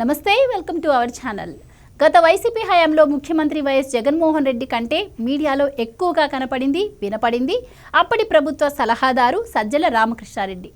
నమస్తే welcome to our channel. గత YCP హయాంలో ముఖ్యమంత్రి వైఎస్ జగన్మోహన్ రెడ్డి కంటే మీడియాలో ఎక్కువగా కనపడింది వినపడింది అప్పటి ప్రభుత్వ సలహాదారు సజ్జల రామకృష్ణారెడ్డి.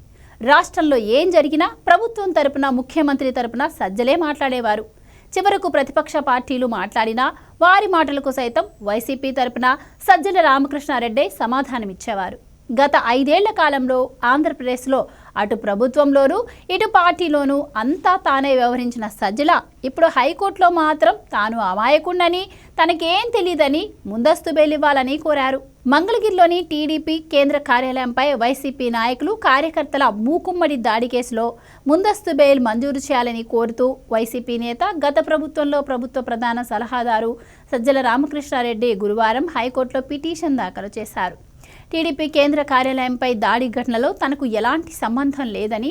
రాష్ట్రంలో ఏం జరిగినా ప్రభుత్వం తరపున ముఖ్యమంత్రి తరపున సజ్జలే మాట్లాడేవారు. చివరకు ప్రతిపక్ష పార్టీలు మాట్లాడినా వారి మాటలకు సైతం వైసీపీ తరపున సజ్జల రామకృష్ణారెడ్డి సమాధానమిచ్చేవారు. గత ఐదేళ్ళ కాలంలో ఆంధ్రప్రదేశ్లో అటు ప్రభుత్వంలోనూ ఇటు పార్టీలోనూ అంతా తానే వ్యవహరించిన సజ్జల ఇప్పుడు హైకోర్టులో మాత్రం తాను అమాయకుండని తనకేం తెలియదని ముందస్తు బెయిలివ్వాలని కోరారు. మంగళగిరిలోని టీడీపీ కేంద్ర కార్యాలయంపై వైసీపీ నాయకులు కార్యకర్తల మూకుమ్మడి దాడి కేసులో ముందస్తు బెయిల్ మంజూరు చేయాలని కోరుతూ వైసీపీ నేత గత ప్రభుత్వంలో ప్రభుత్వ ప్రధాన సలహాదారు సజ్జల రామకృష్ణారెడ్డి గురువారం హైకోర్టులో పిటిషన్ దాఖలు చేశారు. టీడీపీ కేంద్ర కార్యాలయంపై దాడి ఘటనలో తనకు ఎలాంటి సంబంధం లేదని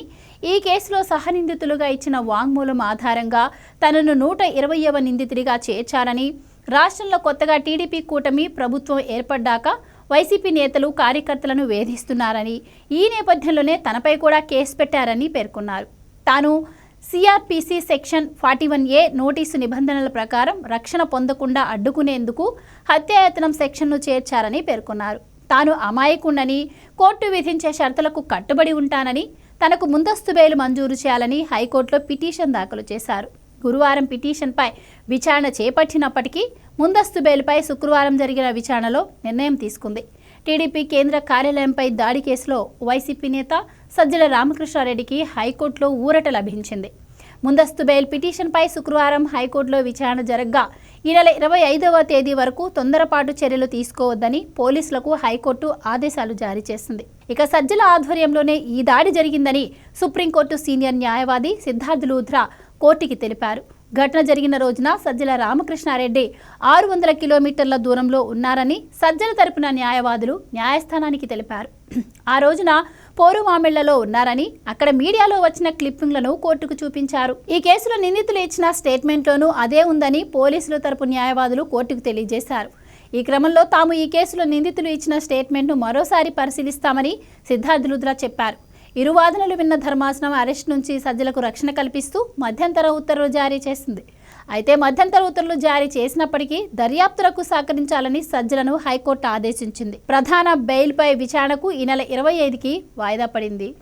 ఈ కేసులో సహనిందితులుగా ఇచ్చిన వాంగ్మూలం ఆధారంగా తనను నూట ఇరవయవ నిందితుడిగా చేర్చారని రాష్ట్రంలో కొత్తగా టీడీపీ కూటమి ప్రభుత్వం ఏర్పడ్డాక వైసీపీ నేతలు కార్యకర్తలను వేధిస్తున్నారని ఈ నేపథ్యంలోనే తనపై కూడా కేసు పెట్టారని పేర్కొన్నారు. తాను CRPC section forty one A notice నిబంధనల ప్రకారం రక్షణ పొందకుండా అడ్డుకునేందుకు హత్యాయతనం సెక్షన్ను చేర్చారని పేర్కొన్నారు. తాను అమాయకుండని కోర్టు విధించే షరతులకు కట్టుబడి ఉంటానని తనకు ముందస్తు బెయిల్ మంజూరు చేయాలని హైకోర్టులో పిటిషన్ దాఖలు చేశారు. గురువారం పిటిషన్పై విచారణ చేపట్టినప్పటికీ ముందస్తు బెయిల్పై శుక్రవారం జరిగిన విచారణలో నిర్ణయం తీసుకుంది. టీడీపీ కేంద్ర కార్యాలయంపై దాడి కేసులో వైసీపీ నేత సజ్జల రామకృష్ణారెడ్డికి హైకోర్టులో ఊరట లభించింది. ముందస్తు బెయిల్ పిటిషన్పై శుక్రవారం హైకోర్టులో విచారణ జరగ్గా. ఈ నెల ఇరవై ఐదవ తేదీ వరకు తొందరపాటు చర్యలు తీసుకోవద్దని పోలీసులకు హైకోర్టు ఆదేశాలు జారీ చేసింది. ఇక సజ్జల ఆధ్వర్యంలోనే ఈ దాడి జరిగిందని సుప్రీంకోర్టు సీనియర్ న్యాయవాది సిద్ధార్థ్ లూథ్రా కోర్టుకి తెలిపారు. ఘటన జరిగిన రోజున సజ్జల రామకృష్ణారెడ్డి ఆరు వందల కిలోమీటర్ల దూరంలో ఉన్నారని సజ్జల తరపున న్యాయవాదులు న్యాయస్థానానికి తెలిపారు. ఆ రోజున కోరుమామిళ్ళలో ఉన్నారని అక్కడ మీడియాలో వచ్చిన క్లిప్పింగ్లను కోర్టుకు చూపించారు. ఈ కేసులో నిందితులు ఇచ్చిన స్టేట్మెంట్లోనూ అదే ఉందని పోలీసుల తరపు న్యాయవాదులు కోర్టుకు తెలియజేశారు. ఈ క్రమంలో తాము ఈ కేసులో నిందితులు ఇచ్చిన స్టేట్మెంట్ను మరోసారి పరిశీలిస్తామని సిద్ధార్థ్ లుద్రా చెప్పారు. ఇరు వాదనలు విన్న ధర్మాసనం అరెస్ట్ నుంచి సజ్జలకు రక్షణ కల్పిస్తూ మధ్యంతర ఉత్తర్వులు జారీ చేసింది. అయితే మధ్యంతర ఉత్తర్వులు జారీ చేసినప్పటికీ దర్యాప్తులకు సహకరించాలని సజ్జలను హైకోర్టు ఆదేశించింది. ప్రధాన బెయిల్పై విచారణకు ఈ నెల ఇరవై ఐదుకి వాయిదా పడింది.